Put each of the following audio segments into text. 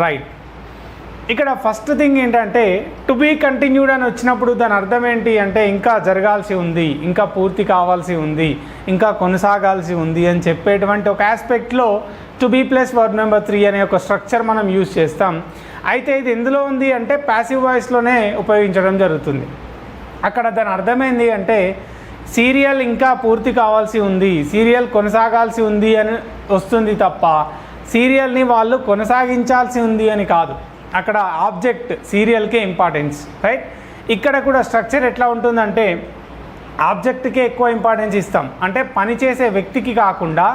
Right ఇక్కడ first thing ఏంటంటే to be continued అని వచ్చినప్పుడు దాని అర్థం ఏంటి అంటే ఇంకా జరగాల్సి ఉంది ఇంకా పూర్తి కావాల్సి ఉంది ఇంకా కొనసాగాల్సి ఉంది అని చెప్పేటువంటి ఒక ఆస్పెక్ట్లో to be plus word number three అనే ఒక స్ట్రక్చర్ మనం యూజ్ చేస్తాం. అయితే ఇది ఎందులో ఉంది అంటే ప్యాసివ్ వాయిస్లోనే ఉపయోగించడం జరుగుతుంది. అక్కడ దాని అర్థమైంది అంటే సీరియల్ ఇంకా పూర్తి కావాల్సి ఉంది సీరియల్ కొనసాగాల్సి ఉంది అని వస్తుంది తప్ప సీరియల్ని వాళ్ళు కొనసాగించాల్సి ఉంది అని కాదు. అక్కడ ఆబ్జెక్ట్ సీరియల్కే ఇంపార్టెన్స్ రైట్? ఇక్కడ కూడా స్ట్రక్చర్ ఎట్లా ఉంటుందంటే ఆబ్జెక్ట్కే ఎక్కువ ఇంపార్టెన్స్ ఇస్తాం. అంటే పని చేసే వ్యక్తికి కాకుండా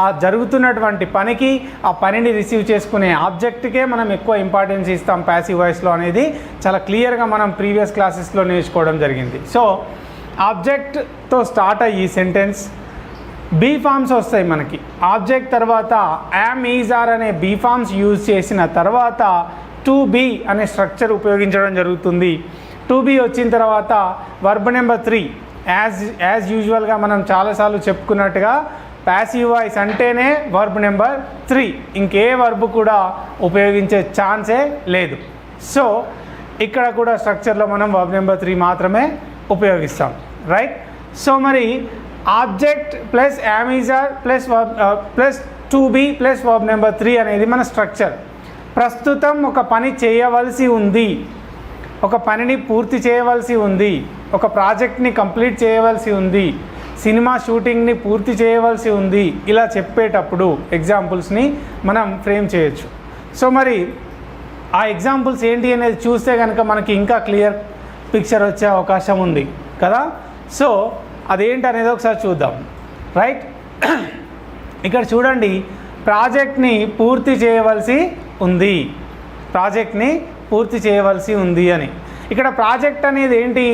ఆ జరుగుతున్నటువంటి పనికి ఆ పనిని రిసీవ్ చేసుకునే ఆబ్జెక్ట్కే మనం ఎక్కువ ఇంపార్టెన్స్ ఇస్తాం ప్యాసివ్ వాయిస్లో అనేది. చాలా క్లియర్గా మనం ప్రీవియస్ క్లాసెస్లో నేర్చుకోవడం జరిగింది. సో ఆబ్జెక్ట్తో స్టార్ట్ అయ్యి సెంటెన్స్ బీ ఫామ్స్ వస్తాయి మనకి. ఆబ్జెక్ట్ తర్వాత యామ్ ఈజార్ అనే బీ ఫామ్స్ యూజ్ చేసిన తర్వాత టు బీ అనే స్ట్రక్చర్ ఉపయోగించడం జరుగుతుంది. టు బీ వచ్చిన తర్వాత verb number three as as యూజువల్గా మనం చాలాసార్లు చెప్పుకున్నట్టుగా ప్యాసివ్ వాయిస్ అంటేనే వర్బ్ నెంబర్ త్రీ ఇంకే వర్బ్ కూడా ఉపయోగించే ఛాన్సే లేదు. సో ఇక్కడ కూడా స్ట్రక్చర్లో మనం వర్బ్ నెంబర్ త్రీ మాత్రమే ఉపయోగిస్తాం. రైట్ సో మరి object plus am is are plus verb plus to be plus verb number three అనేది మన స్ట్రక్చర్. ప్రస్తుతం ఒక పని చేయవలసి ఉంది. ఒక పనిని పూర్తి చేయవలసి ఉంది. ఒక ప్రాజెక్ట్ని కంప్లీట్ చేయవలసి ఉంది. సినిమా షూటింగ్ని పూర్తి చేయవలసి ఉంది. ఇలా చెప్పేటప్పుడు ఎగ్జాంపుల్స్ని మనం ఫ్రేమ్ చేయొచ్చు. సో మరి ఆ ఎగ్జాంపుల్స్ ఏంటి అనేది చూస్తే కనుక మనకి ఇంకా క్లియర్ పిక్చర్ వచ్చే అవకాశం ఉంది కదా? సో అదేంటి అనేది ఒకసారి చూద్దాం. రైట్? ఇక్కడ చూడండి ప్రాజెక్ట్ని పూర్తి చేయవలసి ఉంది. ప్రాజెక్ట్ని పూర్తి చేయవలసి ఉంది అని. ఇక్కడ ప్రాజెక్ట్ అనేది ఏంటి?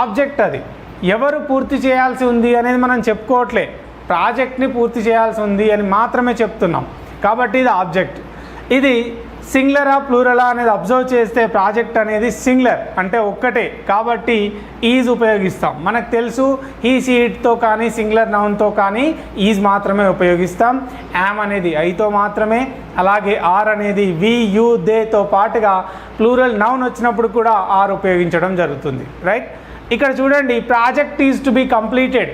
ఆబ్జెక్ట్ అది. ఎవరు పూర్తి చేయాల్సి ఉంది అనేది మనం చెప్పుకోవట్లే. ప్రాజెక్ట్ని పూర్తి చేయాల్సి ఉంది అని మాత్రమే చెప్తున్నాం. కాబట్టి ఇది ఆబ్జెక్ట్. ఇది సింగులరా ప్లూరలా అనేది అబ్జర్వ్ చేస్తే ప్రాజెక్ట్ అనేది సింగులర్ అంటే ఒక్కటే. కాబట్టి ఈజ్ ఉపయోగిస్తాం. మనకు తెలుసు ఈ సీట్తో కానీ సింగులర్ నౌన్తో కానీ ఈజ్ మాత్రమే ఉపయోగిస్తాం. యామ్ అనేది ఐతో మాత్రమే అలాగే ఆర్ అనేది వి యు దేతో పాటుగా ప్లూరల్ నౌన్ వచ్చినప్పుడు కూడా ఆర్ ఉపయోగించడం జరుగుతుంది. రైట్? ఇక్కడ చూడండి project is to be completed.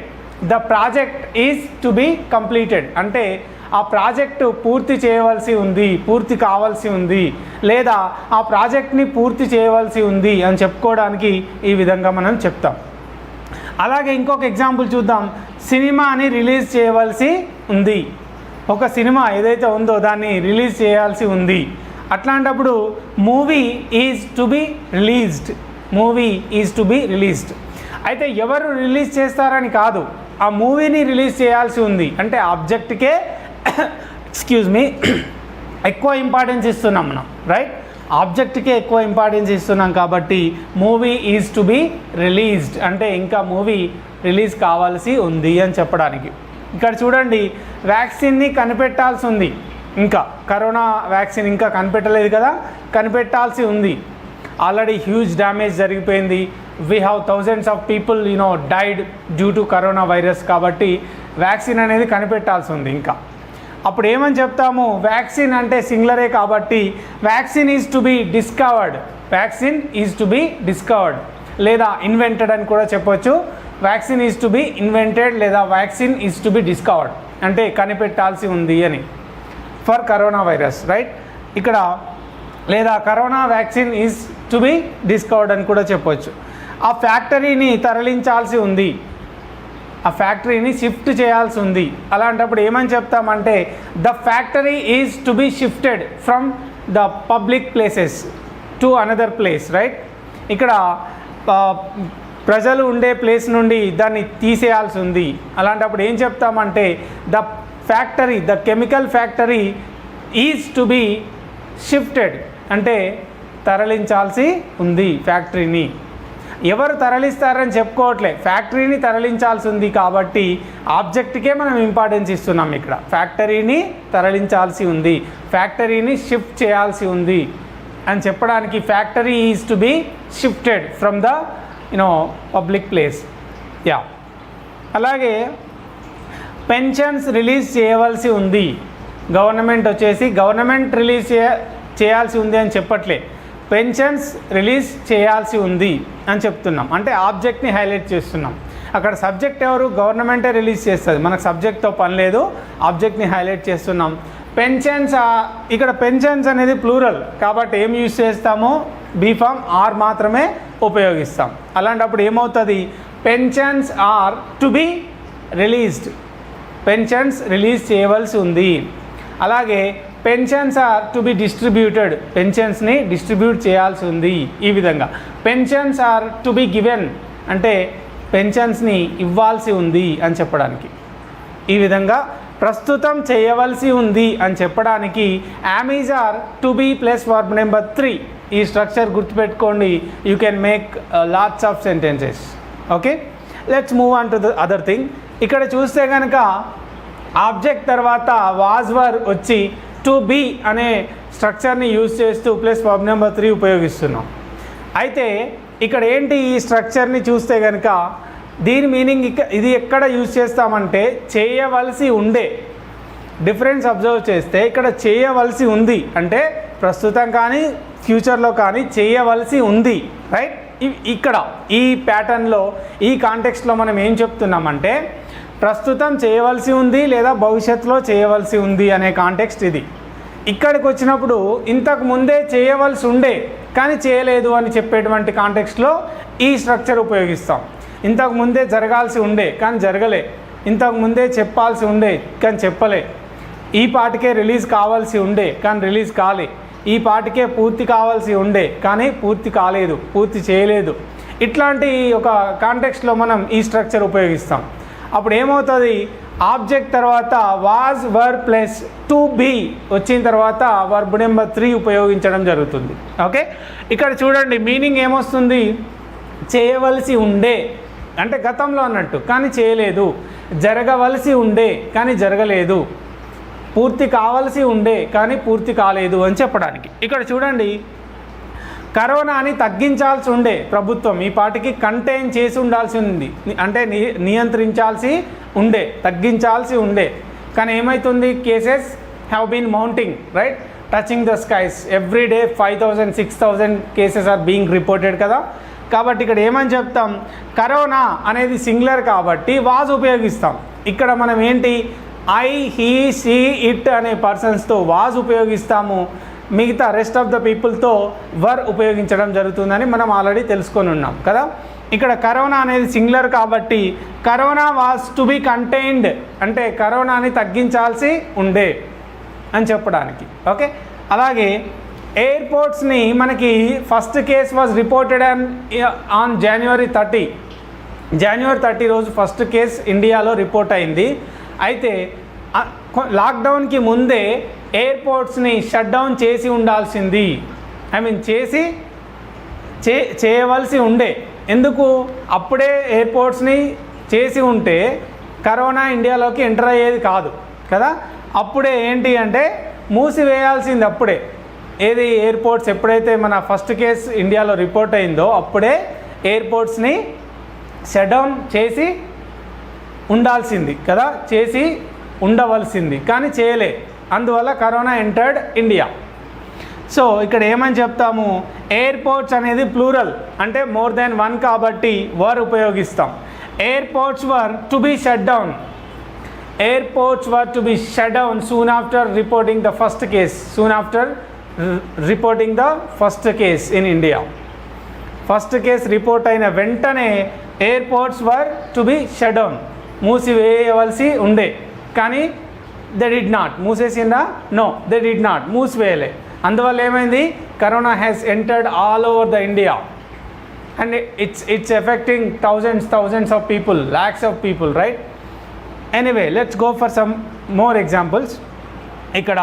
The project is to be completed. అంటే ఆ ప్రాజెక్టు పూర్తి చేయవలసి ఉంది పూర్తి కావాల్సి ఉంది లేదా ఆ ప్రాజెక్ట్ని పూర్తి చేయవలసి ఉంది అని చెప్పుకోవడానికి ఈ విధంగా మనం చెప్తాం. అలాగే ఇంకొక ఎగ్జాంపుల్ చూద్దాం. సినిమాని రిలీజ్ చేయవలసి ఉంది. ఒక సినిమా ఏదైతే ఉందో దాన్ని రిలీజ్ చేయాల్సి ఉంది. అట్లాంటప్పుడు movie is to be released. Movie is to be released. అయితే ఎవరు రిలీజ్ చేస్తారని కాదు. ఆ మూవీని రిలీజ్ చేయాల్సి ఉంది. అంటే ఆబ్జెక్ట్కే ఎక్స్క్యూజ్ మీ ఎక్కువ ఇంపార్టెన్స్ ఇస్తున్నాం మనం రైట్ ఆబ్జెక్ట్కే ఎక్కువ ఇంపార్టెన్స్ ఇస్తున్నాం కాబట్టి movie is to be released అంటే ఇంకా మూవీ రిలీజ్ కావాల్సి ఉంది అని చెప్పడానికి. ఇక్కడ చూడండి వ్యాక్సిన్ని కనిపెట్టాల్సి ఉంది. ఇంకా కరోనా వ్యాక్సిన్ ఇంకా కనిపెట్టలేదు కదా కనిపెట్టాల్సి ఉంది. ఆల్రెడీ హ్యూజ్ డ్యామేజ్ జరిగిపోయింది. We have thousands of people you know died due to corona virus కాబట్టి వ్యాక్సిన్ అనేది కనిపెట్టాల్సి ఉంది ఇంకా. అప్పుడు ఏమని చెప్తాము? వ్యాక్సిన్ అంటే సింగులరే కాబట్టి vaccine is to be discovered. Vaccine is to be discovered. లేదా ఇన్వెంటెడ్ అని కూడా చెప్పొచ్చు. Vaccine is to be invented లేదా vaccine is to be discovered. అంటే కనిపెట్టాల్సి ఉంది అని. For corona virus right? ఇక్కడ లేదా corona vaccine is to be discovered అని కూడా చెప్పొచ్చు. ఆ ఫ్యాక్టరీని తరలించాల్సి ఉంది. ఆ ఫ్యాక్టరీని షిఫ్ట్ చేయాల్సి ఉంది అలాంటప్పుడు ఏమని చెప్తామంటే the factory is to be shifted from the public places to another place right? ఇక్కడ ప్రజలు ఉండే ప్లేస్ నుండి దాన్ని తీసేయాల్సి ఉంది అలాంటప్పుడు ఏం చెప్తామంటే the factory the chemical factory is to be shifted. అంటే తరలించాల్సి ఉంది ఫ్యాక్టరీని. ఎవరు తరలిస్తారని చెప్పుకోవట్లే. ఫ్యాక్టరీని తరలించాల్సి ఉంది కాబట్టి ఆబ్జెక్ట్కే మనం ఇంపార్టెన్స్ ఇస్తున్నాం ఇక్కడ. ఫ్యాక్టరీని తరలించాల్సి ఉంది. ఫ్యాక్టరీని షిఫ్ట్ చేయాల్సి ఉంది అని చెప్పడానికి factory is to be shifted from the you know public place. Yeah. అలాగే పెన్షన్స్ రిలీజ్ చేయవలసి ఉంది. గవర్నమెంట్ వచ్చేసి గవర్నమెంట్ రిలీజ్ చేయ చేయాల్సి ఉంది అని చెప్పట్లే. పెన్షన్స్ రిలీజ్ చేయాల్సి ఉంది అని చెప్తున్నాం. అంటే ఆబ్జెక్ట్ని హైలైట్ చేస్తున్నాం. అక్కడ సబ్జెక్ట్ ఎవరు? గవర్నమెంటే రిలీజ్ చేస్తుంది. మనకు సబ్జెక్ట్తో పని లేదు. ఆబ్జెక్ట్ని హైలైట్ చేస్తున్నాం. పెన్షన్స్ ఇక్కడ పెన్షన్స్ అనేది ప్లూరల్. కాబట్టి ఏం యూజ్ చేస్తామో? బీఫామ్ ఆర్ మాత్రమే ఉపయోగిస్తాం. అలాంటప్పుడు ఏమవుతుంది? Pensions are to be released. Pensions release చేయవలసి ఉంది. అలాగే pensions are to be distributed పెన్షన్స్ని distribute చేయాల్సి ఉంది ఈ విధంగా. Pensions are to be given అంటే పెన్షన్స్ని ఇవ్వాల్సి ఉంది అని చెప్పడానికి. ఈ విధంగా ప్రస్తుతం చేయవలసి ఉంది అని చెప్పడానికి am is are to be plus verb number three ఈ స్ట్రక్చర్ గుర్తుపెట్టుకోండి. You can make lots of sentences okay let's move on to the other thing ఇక్కడ చూస్తే కనుక ఆబ్జెక్ట్ తర్వాత వాజ్ వర్ వచ్చి టు బీ అనే స్ట్రక్చర్ని యూజ్ చేస్తూ ప్లస్ పబ్ నెంబర్ త్రీ ఉపయోగిస్తున్నాం. అయితే ఇక్కడ ఏంటి ఈ స్ట్రక్చర్ని చూస్తే కనుక దీని మీనింగ్ ఇక ఇది ఎక్కడ యూజ్ చేస్తామంటే చేయవలసి ఉండే డిఫరెన్స్ అబ్జర్వ్ చేస్తే ఇక్కడ చేయవలసి ఉంది. అంటే ప్రస్తుతం కానీ ఫ్యూచర్లో కానీ చేయవలసి ఉంది. రైట్ ఇ- ఇక్కడ ఈ ప్యాటర్న్లో ఈ కాంటెక్స్ట్లో మనం ఏం చెప్తున్నామంటే ప్రస్తుతం చేయవలసి ఉంది లేదా భవిష్యత్తులో చేయవలసి ఉంది అనే కాంటెక్స్ట్ ఇది. ఇక్కడికి వచ్చినప్పుడు ఇంతకు ముందే చేయవలసి ఉండే కానీ చేయలేదు అని చెప్పేటువంటి కాంటెక్స్ట్లో ఈ స్ట్రక్చర్ ఉపయోగిస్తాం. ఇంతకు ముందే జరగాల్సి ఉండే కానీ జరగలే. ఇంతకు ముందే చెప్పాల్సి ఉండే కానీ చెప్పలే. ఈ పాటికే రిలీజ్ కావాల్సి ఉండే కానీ రిలీజ్ కాలే. ఈ పాటికే పూర్తి కావాల్సి ఉండే కానీ పూర్తి కాలేదు పూర్తి చేయలేదు. ఇట్లాంటి ఒక కాంటెక్స్ట్లో మనం ఈ స్ట్రక్చర్ ఉపయోగిస్తాం. అప్పుడు ఏమవుతుంది? ఆబ్జెక్ట్ తర్వాత was were plus to be వచ్చిన తర్వాత వర్బ్ నెంబర్ త్రీ ఉపయోగించడం జరుగుతుంది. ఓకే ఇక్కడ చూడండి మీనింగ్ ఏమొస్తుంది? చేయవలసి ఉండే. అంటే గతంలో అన్నట్టు కానీ చేయలేదు. జరగవలసి ఉండే కానీ జరగలేదు. పూర్తి కావలసి ఉండే కానీ పూర్తి కాలేదు అని చెప్పడానికి. ఇక్కడ చూడండి కరోనాని తగ్గించాల్సి ఉండే ప్రభుత్వం ఈ పాటికి కంటైన్ చేసి ఉండాల్సి ఉంది. అంటే ని- నియంత్రించాల్సి ఉండే తగ్గించాల్సి ఉండే. కానీ ఏమవుతుంది cases have been mounting right touching the skies every day five thousand six thousand cases are being reported కదా. కాబట్టి ఇక్కడ ఏమని చెప్తాం? కరోనా అనేది సింగులర్ కాబట్టి వాజ్ ఉపయోగిస్తాం. ఇక్కడ మనం ఏంటి? ఐ హీ సీ ఇట్ అనే పర్సన్స్తో వాజ్ ఉపయోగిస్తాము. మిగతా రెస్ట్ ఆఫ్ ద పీపుల్తో వర్ ఉపయోగించడం జరుగుతుందని మనం ఆల్రెడీ తెలుసుకొని ఉన్నాం కదా? ఇక్కడ కరోనా అనేది సింగులర్ కాబట్టి corona was to be contained అంటే కరోనాని తగ్గించాల్సి ఉండే అని చెప్పడానికి ఓకే? అలాగే ఎయిర్పోర్ట్స్ని మనకి first case was reported and on January thirty January thirty రోజు ఫస్ట్ కేస్ ఇండియాలో రిపోర్ట్ అయింది. అయితే లాక్డౌన్కి ముందే ఎయిర్పోర్ట్స్ని షట్ డౌన్ చేసి ఉండాల్సింది. ఐ మీన్ చేసి చే చేయవలసి ఉండే. ఎందుకు? అప్పుడే ఎయిర్పోర్ట్స్ని చేసి ఉంటే కరోనా ఇండియాలోకి ఎంటర్ అయ్యేది కాదు కదా? అప్పుడే ఏంటి అంటే మూసివేయాల్సింది అప్పుడే. ఏది ఎయిర్పోర్ట్స్ ఎప్పుడైతే మన ఫస్ట్ కేస్ ఇండియాలో రిపోర్ట్ అయిందో అప్పుడే ఎయిర్పోర్ట్స్ని షట్ డౌన్ చేసి ఉండాల్సింది కదా? చేసి ఉండవలసింది. కానీ చేయలే. అందువల్ల కరోనా ఎంటర్డ్ ఇండియా సో ఇక్కడ ఏమని చెప్తాము? ఎయిర్పోర్ట్స్ అనేది ప్లూరల్ అంటే మోర్ దెన్ వన్ కాబట్టి వర్ ఉపయోగిస్తాం. Airports were to be shut down airports were to be shut down soon after reporting the first case soon after reporting the first case in India first case report అయిన వెంటనే airports were to be shut down మూసివేయవలసి ఉండే. కానీ they did not మూసేసిందా? No they did not మూసివేయలే. అందువల్ల ఏమైంది? Corona has entered all over the India and it's it's affecting thousands thousands of people lacks of people right anyway let's go for some more examples ఇక్కడ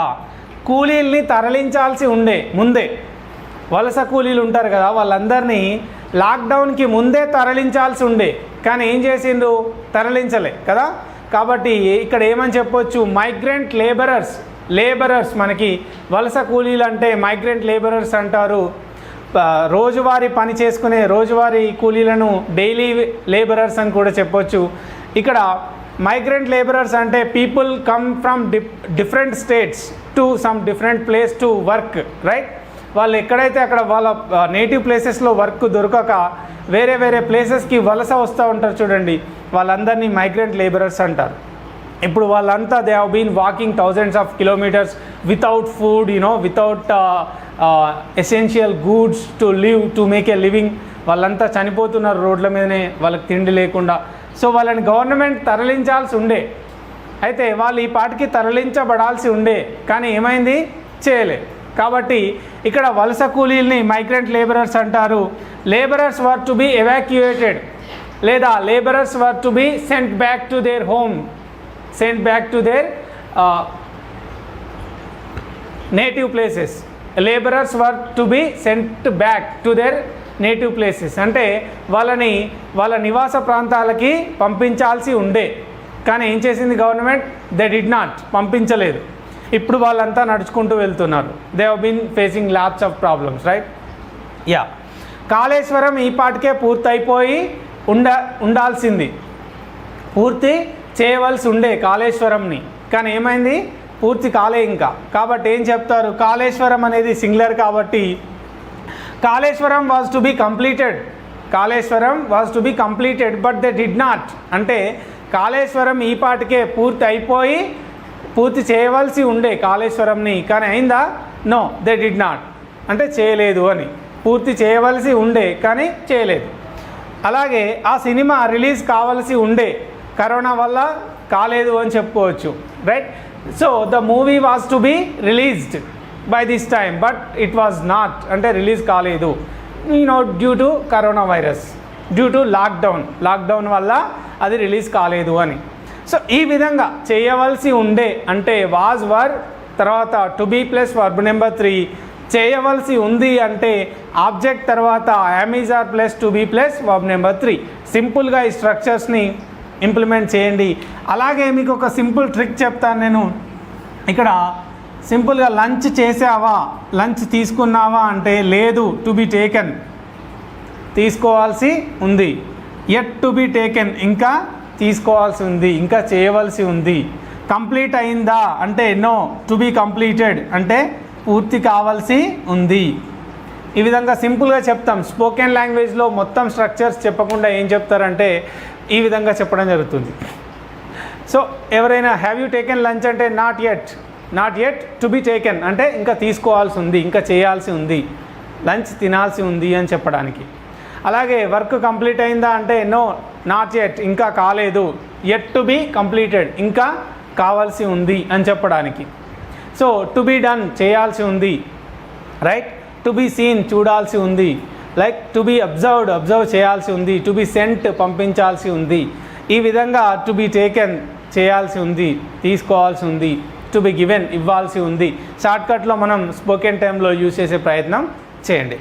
కూలీల్ని తరలించాల్సి ఉండే ముందే. వలస కూలీలు ఉంటారు కదా వాళ్ళందరినీ లాక్డౌన్కి ముందే తరలించాల్సి ఉండే. కానీ ఏం చేసిండు తరలించలే కదా? కాబట్టి ఇక్కడ ఏమని చెప్పొచ్చు? మైగ్రెంట్ లేబరర్స్ లేబరర్స్ మనకి వలస కూలీలు అంటే మైగ్రెంట్ లేబరర్స్ అంటారు రోజువారీ పని చేసుకునే రోజువారీ కూలీలను డైలీ లేబరర్స్ అని కూడా చెప్పొచ్చు. ఇక్కడ మైగ్రెంట్ లేబరర్స్ అంటే people come from different states to some different place to work right వాళ్ళు ఎక్కడైతే అక్కడ వాళ్ళ నేటివ్ ప్లేసెస్లో వర్క్ దొరకక వేరే వేరే ప్లేసెస్కి వలస వస్తూ ఉంటారు చూడండి. వాళ్ళందరినీ మైగ్రెంట్ లేబరర్స్ అంటారు. ఇప్పుడు వాళ్ళంతా they have been walking thousands of kilometres without food you know without essential goods to live to make a living వాళ్ళంతా చనిపోతున్నారు రోడ్ల మీదనే వాళ్ళకి తిండి లేకుండా. సో వాళ్ళని గవర్నమెంట్ తరలించాల్సి ఉండే. అయితే వాళ్ళు ఈ పాటికి తరలించబడాల్సి ఉండే. కానీ ఏమైంది? చేయలే. కాబట్టి ఇక్కడ వలస కూలీల్ని మైగ్రెంట్ లేబరర్స్ అంటారు. Labourers were to be evacuated లేదా labourers were to be sent back to their home sent back to their native places labourers were to be sent back to their native places అంటే వాళ్ళని వాళ్ళ నివాస ప్రాంతాలకి పంపించాల్సి ఉండే. కానీ ఏం చేసింది గవర్నమెంట్ దే డిడ్ నాట్ పంపించలేదు. ఇప్పుడు వాళ్ళంతా నడుచుకుంటూ వెళ్తున్నారు. They have been facing lots of problems right yeah Kaleshwaram ఈ పాటికే పూర్తయిపోయి ఉండ ఉండాల్సింది. పూర్తి చేయవలసి ఉండే కాళేశ్వరంని. కానీ ఏమైంది? పూర్తి కాలే ఇంకా. కాబట్టి ఏం చెప్తారు? కాళేశ్వరం అనేది సింగులర్ కాబట్టి Kaleshwaram was to be completed Kaleshwaram was to be completed but they did not అంటే కాళేశ్వరం ఈ పాటికే పూర్తి అయిపోయి పూర్తి చేయవలసి ఉండే కాళేశ్వరంని. కానీ అయిందా? నో దే డిడ్ నాట్ అంటే చేయలేదు అని. పూర్తి చేయవలసి ఉండే కానీ చేయలేదు. అలాగే ఆ సినిమా రిలీజ్ కావాల్సి ఉండే కరోనా వల్ల కాలేదు అని చెప్పుకోవచ్చు right so the movie was to be released by this time but it was not అంటే రిలీజ్ కాలేదు. No due to corona virus due to lockdown lockdown వల్ల అది రిలీజ్ కాలేదు అని. సో ఈ విధంగా చేయవలసి ఉండే అంటే వాజ్ వర్ తర్వాత to be plus verb number three చేయవలసి ఉంది అంటే ఆబ్జెక్ట్ తర్వాత అమెజార్ plus to be plus verb number three. సింపుల్గా ఈ స్ట్రక్చర్స్ని ఇంప్లిమెంట్ చేయండి. అలాగే మీకు ఒక సింపుల్ ట్రిక్ చెప్తాను నేను. ఇక్కడ సింపుల్గా లంచ్ చేసావా? లంచ్ తీసుకున్నావా అంటే లేదు టు బి టేకెన్. తీసుకోవాల్సి ఉంది. ఎట్ టు బి టేకెన్ ఇంకా తీసుకోవాల్సి ఉంది ఇంకా చేయవలసి ఉంది. కంప్లీట్ అయిందా అంటే నో టు బి కంప్లీటెడ్ అంటే పూర్తి కావాల్సి ఉంది. ఈ విధంగా సింపుల్గా చెప్తాం. స్పోకెన్ లాంగ్వేజ్లో మొత్తం స్ట్రక్చర్స్ చెప్పకుండా ఏం చెప్తారంటే ఈ విధంగా చెప్పడం జరుగుతుంది. సో ఎవరైనా హ్యావ్ యూ టేకెన్ లంచ్ అంటే not at not at to be taken అంటే ఇంకా తీసుకోవాల్సి ఉంది ఇంకా చేయాల్సి ఉంది. లంచ్ తినాల్సి ఉంది అని చెప్పడానికి. అలాగే వర్క్ కంప్లీట్ అయిందా? అంటే నో నాట్ ఎట్ ఇంకా కాలేదు. ఎట్ టు బి కంప్లీటెడ్ ఇంకా కావాల్సి ఉంది అని చెప్పడానికి. సో టు బీ డన్ చేయాల్సి ఉంది రైట్ టు బీ సీన్ చూడాల్సి ఉంది like to be observed observe చేయాల్సి ఉంది టు బీ సెంట్ పంపించాల్సి ఉంది. ఈ విధంగా టు బీ టేకెన్ చేయాల్సి ఉంది తీసుకోవాల్సి ఉంది టు బి గివెన్ ఇవ్వాల్సి ఉంది. షార్ట్కట్లో మనం స్పోకెన్ టైంలో యూజ్ చేసే ప్రయత్నం చేయండి.